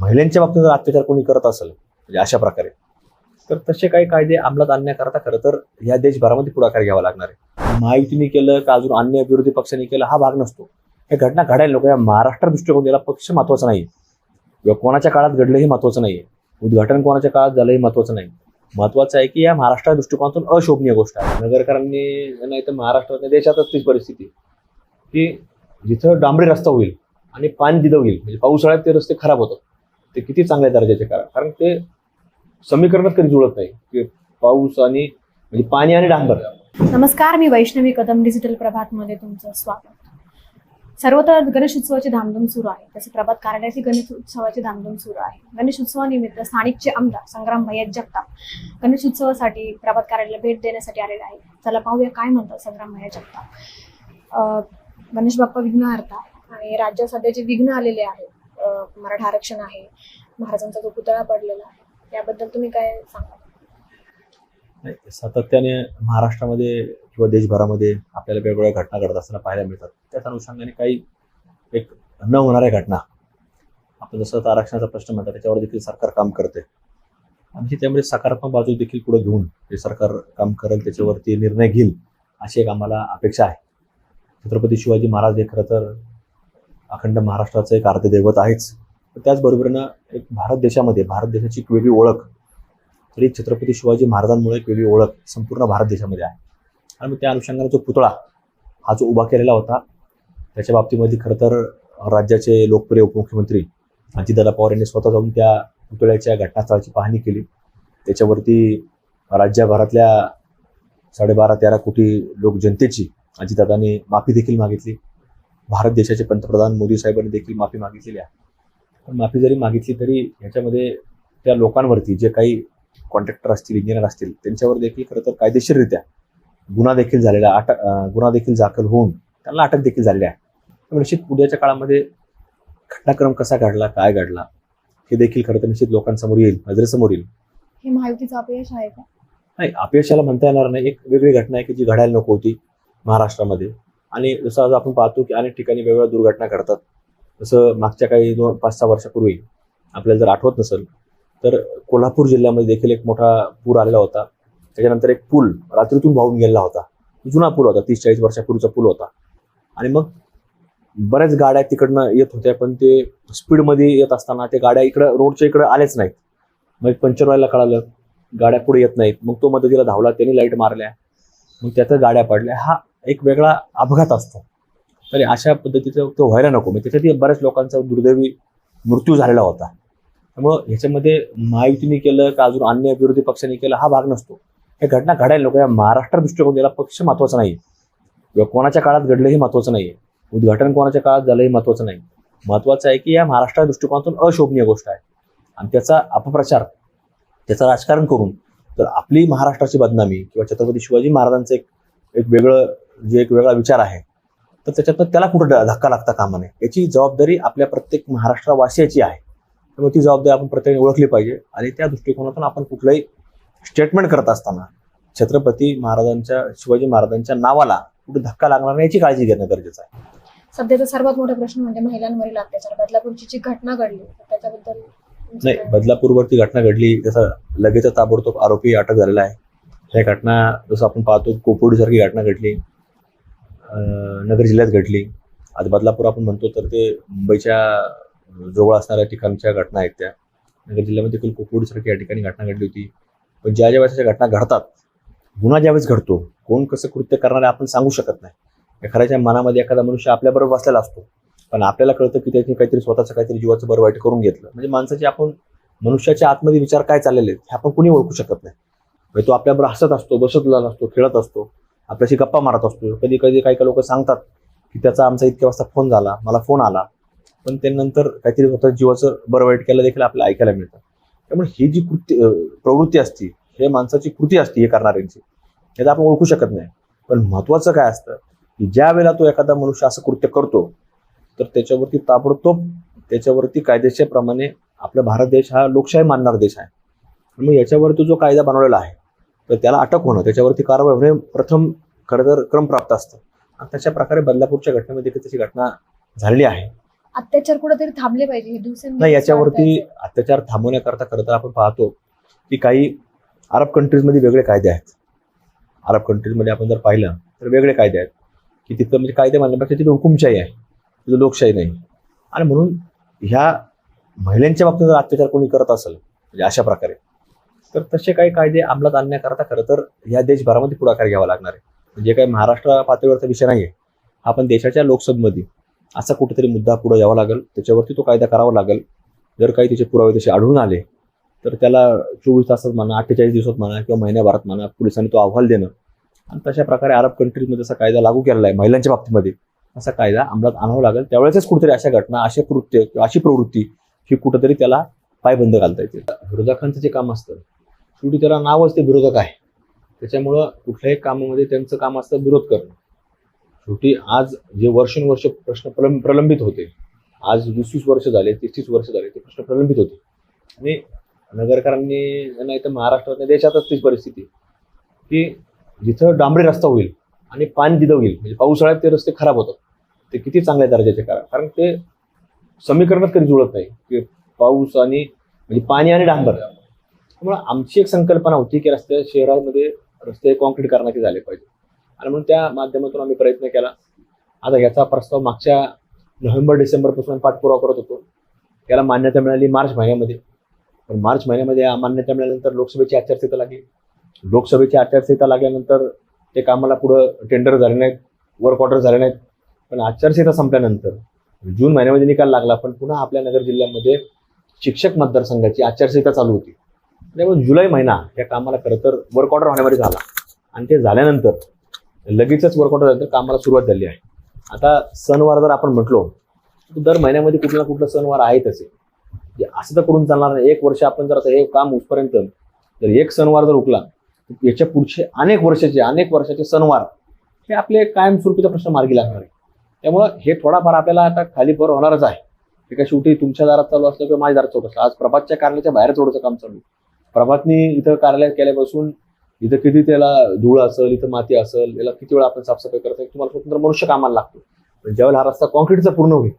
महिलांच्या बाबतीत जर अत्याचार कोणी करत असेल म्हणजे अशा प्रकारे तर तसे काही कायदे अंमलात आणण्याकरता खरं तर या देशभरामध्ये पुढाकार घ्यावा लागणार आहे. माहितीने केलं का अजून अन्य विरोधी पक्षाने केलं हा भाग नसतो. हे घटना घडायला नको या महाराष्ट्र दृष्टिकोन याला पक्ष महत्त्वाचा नाही किंवा कोणाच्या काळात घडलं हे महत्वाचं नाही उद्घाटन कोणाच्या काळात झालं हे महत्वाचं नाही. महत्वाचं आहे की या महाराष्ट्र दृष्टिकोनातून अशोभनीय गोष्ट आहे. नगरकरांनी नाही तर महाराष्ट्रात देशातच तीच परिस्थिती की जिथं डांबरी रस्ता होईल आणि पाणी दिलं होईल म्हणजे पावसाळ्यात ते रस्ते खराब होतात. ते किती चांगल्या दर्जाचे करा कारण ते समीकरणात कधी जुळत नाही. की पाऊस आणि म्हणजे पाणी आणि डांबर. नमस्कार मी वैष्णवी कदम डिजिटल प्रभातमध्ये तुमचं स्वागत. सर्वत्र गणेश उत्सवाची धामधूम सुरू आहे. तसे प्रभात कार्यालयाची गणेश उत्सवाची धामधूम सुरू आहे. गणेश उत्सवानिमित्त स्थानिकचे आमदार संग्राम भैया जगताप गणेश उत्सवासाठी प्रभात कार्यालयाला भेट देण्यासाठी आलेले आहेत. चला पाहूया काय म्हणतात संग्राम भैया जगताप. गणेश बाप्पा विघ्नहर्ता आणि राज्यात सध्याचे विघ्न आलेले आहेत. मराठा आरक्षण आहे महाराजांचा जो पुतळा पडलेला आहे याबद्दल तुम्ही काय सांगा नाही, सातत्याने महाराष्ट्रामध्ये किंवा देशभरामध्ये आपल्याला वेगवेगळ्या घटना घडत असताना पाहायला मिळतात. त्याच अनुषंगाने काही एक न होणाऱ्या घटना आपण जसं आरक्षणाचा प्रश्न म्हणतात त्याच्यावर देखील सरकार काम करते. आणि त्यामध्ये सकारात्मक बाजू देखील पुढे घेऊन हे सरकार काम करेल त्याच्यावरती निर्णय घेईल अशी एक आम्हाला अपेक्षा आहे. छत्रपती शिवाजी महाराज हे खरं तर अखंड महाराष्ट्राचं एक आर्धदैवत आहेच. त्याचबरोबरीनं एक भारत देशामध्ये भारत देशाची एक वेगळी ओळख. तरी छत्रपती शिवाजी महाराजांमुळे एक वेगळी ओळख संपूर्ण भारत देशामध्ये आहे. आणि मग त्या अनुषंगाने जो पुतळा हा जो उभा केलेला होता त्याच्या बाबतीमध्ये खरं तर राज्याचे लोकप्रिय उपमुख्यमंत्री अजितदादा पवार यांनी स्वतः जाऊन त्या पुतळ्याच्या घटनास्थळाची पाहणी केली. त्याच्यावरती राज्यभरातल्या साडेबारा तेरा कोटी लोक जनतेची अजितदादांनी माफी देखील मागितली. भारत देशाचे पंतप्रधान मोदी साहेबांनी देखील माफी मागितलेली आहे. पण माफी जरी मागितली तरी ह्याच्यामध्ये त्या लोकांवरती जे काही कॉन्ट्रॅक्टर असतील इंजिनियर असतील त्यांच्यावर देखील खरं तर कायदेशीररित्या गुन्हा देखील झालेला. अटक गुन्हा देखील दाखल होऊन त्यांना अटक देखील झालेली आहे. त्यामुळे निश्चित उद्याच्या काळामध्ये घटनाक्रम कसा घडला काय घडला हे देखील खरं तर निश्चित लोकांसमोर येईल नजरेसमोर येईल. हे महायुतीचं अपयश आहे का? नाही अपयशाला म्हणता येणार नाही. एक वेगळी घटना आहे की जी घडायला नको होती महाराष्ट्रामध्ये. आणि जसं आज आपण पाहतो की अनेक ठिकाणी वेगवेगळ्या दुर्घटना घडतात. जसं मागच्या काही दोन पाच सहा वर्षापूर्वी आपल्याला जर आठवत नसेल तर कोल्हापूर जिल्ह्यामध्ये देखील एक मोठा पूर आलेला होता. त्याच्यानंतर एक पूल रात्रीतून वाहून गेलेला होता. जुना पूल होता तीस चाळीस वर्षापूर्वीचा पूल होता. आणि मग बऱ्याच गाड्या तिकडनं येत होत्या पण ते स्पीडमध्ये येत असताना ते गाड्या इकडं रोडच्या इकडं आल्याच नाहीत. मग एक पंक्चर व्हायला कळालं गाड्या पुढे येत नाहीत. मग तो मदतीला धावला त्यांनी लाइट मारल्या. मग त्याचं गाड्या पडल्या. हा एक वेगळा अपघात असतो. तरी अशा पद्धतीचं तो व्हायला नको. म्हणजे त्याच्यात बऱ्याच लोकांचा दुर्दैवी मृत्यू झालेला होता. त्यामुळं ह्याच्यामध्ये महायुतीने केलं का अजून अन्य विरोधी पक्षाने केलं हा भाग नसतो. हे घटना घडायला नको. या महाराष्ट्र दृष्टिकोन याला पक्ष महत्त्वाचा नाही किंवा कोणाच्या काळात घडलं हे महत्वाचं आहे उद्घाटन कोणाच्या काळात झालं हे महत्वाचं नाही महत्वाचं आहे की या महाराष्ट्र दृष्टिकोनातून अशोभनीय गोष्ट आहे. आणि त्याचा अपप्रचार त्याचं राजकारण करून तर आपली महाराष्ट्राची बदनामी किंवा छत्रपती शिवाजी महाराजांचं एक एक वेगळं जे एक वेगळा विचार आहे तर त्याच्यातनं त्याला कुठं धक्का लागता कामा नये. याची जबाबदारी आपल्या प्रत्येक महाराष्ट्रवासियाची आहे. त्यामुळे ती जबाबदारी आपण प्रत्येकाने ओळखली पाहिजे आणि त्या दृष्टिकोनातून आपण कुठलंही स्टेटमेंट करत असताना छत्रपती महाराजांच्या शिवाजी महाराजांच्या नावाला कुठे धक्का लागणार नाही याची काळजी घेणं गरजेचं आहे. सध्याचा सर्वात मोठा प्रश्न म्हणजे महिलांवरील अत्याचार. बदलापूरची जी घटना घडली त्याच्याबद्दल नाही? बदलापूरवरती घटना घडली जसं लगेच ताबडतोब आरोपी अटक झालेला आहे. ह्या घटना जसं आपण पाहतो कोपोडीसारखी घटना घडली. नगर जिल्ह्यात घडली. आज बदलापूर आपण म्हणतो तर ते मुंबईच्या जवळ असणाऱ्या ठिकाणच्या घटना आहेत त्या. नगर जिल्ह्यामध्ये देखील कोपोडीसारखी या ठिकाणी घटना घडली होती. पण ज्या ज्या वेळेस घटना घडतात गुन्हा ज्यावेळेस घडतो कोण कसं कृत्य करणार आपण सांगू शकत नाही. एखाद्याच्या मनामध्ये एखादा मनुष्य आपल्याबरोबर बसलेला असतो. पण आपल्याला कळतं की त्याने काहीतरी स्वतःचं काहीतरी जीवाचं बरं वाईट करून घेतलं. म्हणजे माणसाचे आपण मनुष्याच्या आतमध्ये विचार काय चाललेले आहेत हे आपण कुणी ओळखू शकत नाही. म्हणजे तो आपल्याबरोबर हसत असतो बसतलेला असतो खेळत असतो. आपल्याशी गप्पा मारत असतो. कधी कधी काही काही लोक सांगतात की त्याचा आमचा इतक्या वाजता फोन झाला मला फोन आला. पण त्यानंतर काहीतरी स्वतः जीवाचं बरं वाईट केलं देखील आपल्याला ऐकायला मिळतं. त्यामुळे ही जी कृती प्रवृत्ती असते हे माणसाची कृती असते हे करणाऱ्यांची याचा आपण ओळखू शकत नाही. पण महत्वाचं काय असतं की ज्या वेळेला तो एखादा मनुष्य असं कृत्य करतो तर त्याच्यावरती ताबडतोब त्याच्यावरती कायदेशीरप्रमाणे आपला भारत देश हा लोकशाही मानणारा देश आहे. मग याच्यावरती जो कायदा बनवलेला आहे तर त्याला अटक होणं त्याच्यावरती कारवाई होणे प्रथम खरं तर क्रमप्राप्त असतं. आणि तशा प्रकारे बदलापूरच्या घटनेमध्ये तशी घटना झालेली आहे. अत्याचार कुठेतरी थांबले पाहिजे हे नाही याच्यावरती. अत्याचार थांबवण्याकरता खरं तर आपण पाहतो की काही अरब कंट्रीजमध्ये वेगळे कायदे आहेत. अरब कंट्रीजमध्ये आपण जर पाहिलं तर वेगळे कायदे आहेत. की तिथं म्हणजे कायदे मानण्यापेक्षा तिथं हुकुमशाही आहे तिथं लोकशाही नाही. आणि म्हणून ह्या महिलांच्या बाबतीत जर अत्याचार कोणी करत असेल म्हणजे अशा प्रकारे तर तसे काही कायदे अंमलात आणण्याकरता खरं तर या देशभरामध्ये पुढाकार घ्यावा लागणार आहे. म्हणजे काही महाराष्ट्र पातळीवरचा विषय नाही आहे आपण देशाच्या लोकसभेमध्ये असा कुठेतरी मुद्दा पुढे यावा लागेल. त्याच्यावरती तो कायदा करावा लागेल. जर काही त्याचे पुरावे तसे आढळून आले तर त्याला चोवीस तासात म्हणा अठ्ठेचाळीस दिवसात म्हणा किंवा महिन्याभरात म्हणा पोलिसांनी तो अहवाल देणं. आणि तशा प्रकारे अरब कंट्रीजमध्ये असा कायदा लागू केलेला आहे महिलांच्या बाबतीमध्ये. असा कायदा अंमलात आणावा लागेल. त्यावेळेसच कुठेतरी अशा घटना असे कृत्य किंवा अशी प्रवृत्ती ही कुठेतरी त्याला पायबंद घालता येते विरोधकांचं जे काम असतं शेवटी त्याला नावच ते विरोधक आहे. त्याच्यामुळं कुठल्याही कामामध्ये त्यांचं काम असतं विरोध करणं. शेवटी आज जे वर्षानुवर्ष प्रश्न प्रलंबित होते आज वीस वीस वर्ष झाले तीस तीस वर्ष झाले ते प्रश्न प्रलंबित होते. आणि नगरकरांनी नाही तर महाराष्ट्रात देशातच ती परिस्थिती की जिथं डांबरी रस्ता होईल आणि पाणी दिलं होईल म्हणजे पावसाळ्यात ते रस्ते खराब होतात. ते किती चांगल्या दर्जाचे करा कारण ते समीकरणात कधी जुळत नाही की पाऊस आणि म्हणजे पाणी आणि डांबर. त्यामुळे आमची एक संकल्पना होती की रस्ते शहरामध्ये रस्ते कॉन्क्रीट करण्याचे झाले पाहिजे. आणि म्हणून त्या माध्यमातून आम्ही प्रयत्न केला. आता याचा प्रस्ताव मागच्या नोव्हेंबर डिसेंबरपासून पाठपुरावा करत होतो. याला मान्यता मिळाली मार्च महिन्यामध्ये. पण मार्च महिन्यामध्ये मान्यता मिळाल्यानंतर लोकसभेची आचारसंहिता लागली. लोकसभेची आचारसंहिता लागल्यानंतर ते कामाला पुढं टेंडर झाले नाहीत वर्क ऑर्डर झाले नाहीत. पण आचारसंहिता संपल्यानंतर जून महिन्यामध्ये निकाल लागला. पण पुन्हा आपल्या नगर जिल्ह्यामध्ये शिक्षक मतदारसंघाची आचारसंहिता चालू होती. त्यामुळे जुलै महिना या कामाला खरं तर वर्क ऑर्डर होण्यामध्ये झाला. आणि ते झाल्यानंतर लगेचच वर्क ऑर्डर झाल्यानंतर कामाला सुरुवात झाली आहे. आता सणवार जर आपण म्हटलो तर दर महिन्यामध्ये कुठला ना कुठला सणवार आहेत असे असं तर करून चालणार नाही. एक वर्ष आपण जर आता हे काम उठपर्यंत जर एक सणवार जर उकला तर याच्या पुढचे अनेक वर्षाचे अनेक वर्षाचे सणवार हे आपले कायमस्वरूपीचा प्रश्न मार्गी लागणार आहे. त्यामुळं हे थोडाफार आपल्याला आता खाली भर होणारच आहे. एका शेवटी तुमच्या दारात चालू असलं किंवा माझ्या दारात चालू असलं आज प्रभातच्या कार्यालयाच्या बाहेर थोडंसं काम चालू आहे. प्रभातनी इथं कार्यालयात केल्यापासून इथं किती त्याला धूळ असेल इथं माती असेल याला किती वेळा आपण साफसफाई करतो तुम्हाला स्वतंत्र मनुष्य कामाला लागतो. पण ज्यावेळेला हा रस्ता कॉन्क्रीटचा पूर्ण होईल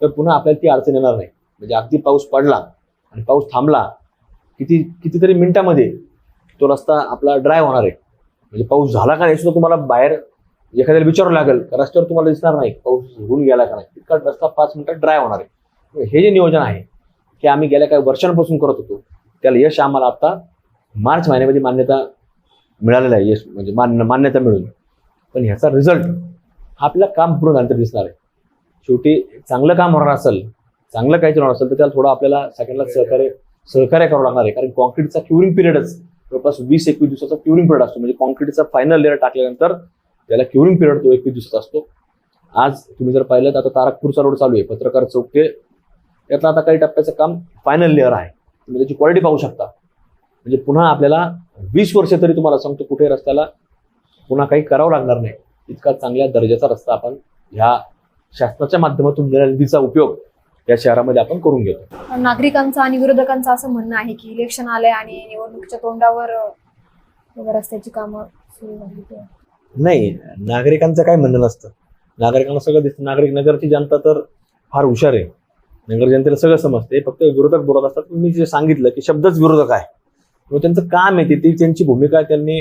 तर पुन्हा आपल्याला ती अडचण येणार नाही. म्हणजे अगदी पाऊस पडला आणि पाऊस थांबला किती कितीतरी मिनिटामध्ये तो रस्ता आपला ड्राय होणार आहे. म्हणजे पाऊस झाला का नाही सुद्धा तुम्हाला बाहेर एखाद्याला विचारावं लागेल का रस्त्यावर तुम्हाला दिसणार नाही पाऊस होऊन गेला का नाही. इतका रस्ता पाच मिनिटात ड्राय होणार आहे. हे जे नियोजन आहे हे आम्ही गेल्या काही वर्षांपासून करत होतो. त्याला यश आम्हाला आता मार्च महिन्यामध्ये मान्यता मिळालेलं आहे. यश म्हणजे मान्य मान्यता मिळून. पण ह्याचा रिझल्ट हा आपल्याला काम पूर्ण झाल्यानंतर दिसणार आहे. शेवटी चांगलं काम होणार असेल चांगलं काहीतरी होणार असेल तर त्याला थोडं आपल्याला सगळ्यांना सहकार्य सहकार्य करावं लागणार आहे. कारण कॉन्क्रीटचा क्युरिंग पिरियडच जवळपास वीस एकवीस दिवसाचा क्युरिंग पिरियड असतो. म्हणजे कॉन्क्रीटचा फायनल लेअर टाकल्यानंतर त्याला क्युरिंग पिरियड तो एकवीस दिवसाचा असतो. आज तुम्ही जर पाहिलं तर आता तारकपूरचा रोड चालू आहे. पत्रकार चौक ते. त्यातला आता काही टप्प्याचं काम फायनल लेअर आहे. तुम्ही त्याची क्वालिटी पाहू शकता. म्हणजे पुन्हा आपल्याला वीस वर्ष तरी तुम्हाला सांगतो कुठे रस्त्याला पुन्हा काही करावं लागणार नाही. इतका चांगल्या दर्जाचा रस्ता आपण ह्या शासनाच्या माध्यमातून मिळालेल्या निधीचा उपयोग या शहरामध्ये आपण करून घेतो. नागरिकांचं आणि विरोधकांचं असं म्हणणं आहे की इलेक्शन आलंय आणि निवडणुकीच्या तोंडावर रस्त्याची कामं सुरू झाली ते. नाही नागरिकांचं काय म्हणणं नसतं. नागरिकांना सगळं दिसतं. नागरिक नगरची जनता तर फार हुशार आहे. नगर जनतेला सगळं समजते. फक्त विरोधक बोलत असतात. मी जे सांगितलं की शब्दच विरोधक आहे. मग त्यांचं काम आहे ते त्यांची भूमिका आहे, त्यांनी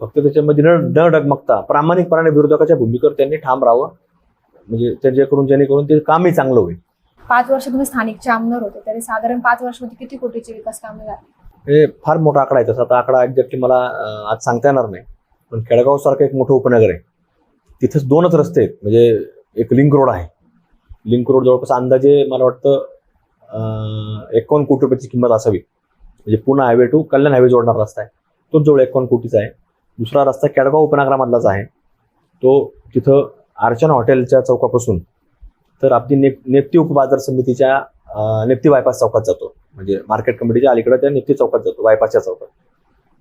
फक्त त्याच्यामध्ये न न डगमगता प्रामाणिकपणाने विरोधकाच्या भूमिकेवर त्यांनी ठाम राहावं. म्हणजे त्यांच्याकडून जेणेकरून ते कामही चांगलं होईल. पाच वर्ष तुम्ही स्थानिकचे आमदार होते तरी साधारण पाच वर्षामध्ये किती कोटीचे विकास कामे झाली? हे फार मोठा आकडा आहे. तसा आता आकडा एक्झॅक्टली मला आज सांगता येणार नाही. पण खेडगाव सारखं एक मोठं उपनगर आहे. तिथेच दोनच रस्ते आहेत. म्हणजे एक लिंक रोड आहे. लिंक रोड जवळपास अंदाजे मला वाटतं अं, एकावन्न कोटी रुपयाची किंमत असावी. म्हणजे Pune highway to Kalyan highway जोडणारा रस्ता आहे. तोच जवळ एकावन्न कोटीचा आहे. दुसरा रस्ता केडगाव उपनगरामधलाच आहे. तो तिथं अर्चना हॉटेलच्या चौकापासून तर आपली नेप नेप्ती उपबाजार समितीच्या नेप्ती बायपास चौकात जातो. म्हणजे मार्केट कमिटीच्या अलीकडे त्या नेप्ती चौकात जातो बायपासच्या चौकात.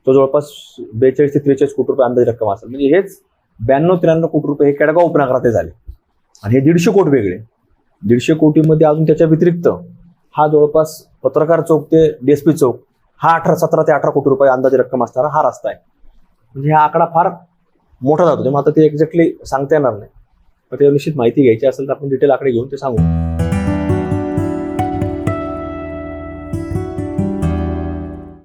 तो जवळपास बेचाळीस ते त्रेचाळीस कोटी रुपये अंदाज रक्कम असेल. म्हणजे हेच ब्याण्णव त्र्याण्णव कोटी रुपये हे केडगाव उपनगरात झाले. आणि हे दीडशे कोटी वेगळे. दीडशे कोटीमध्ये अजून त्याच्या व्यतिरिक्त हा जवळपास पत्रकार चौक ते डीएसपी चौक हा अठरा सतरा ते अठरा कोटी रुपये अंदाजे रक्कम असणारा हा रस्ता आहे. म्हणजे हा आकडा फार मोठा जातो. म्हणजे त्यामुळे आता ते एक्झॅक्टली सांगता येणार नाही. पण ते निश्चित माहिती घ्यायची असेल तर आपण डिटेल आकडे घेऊन ते सांगू.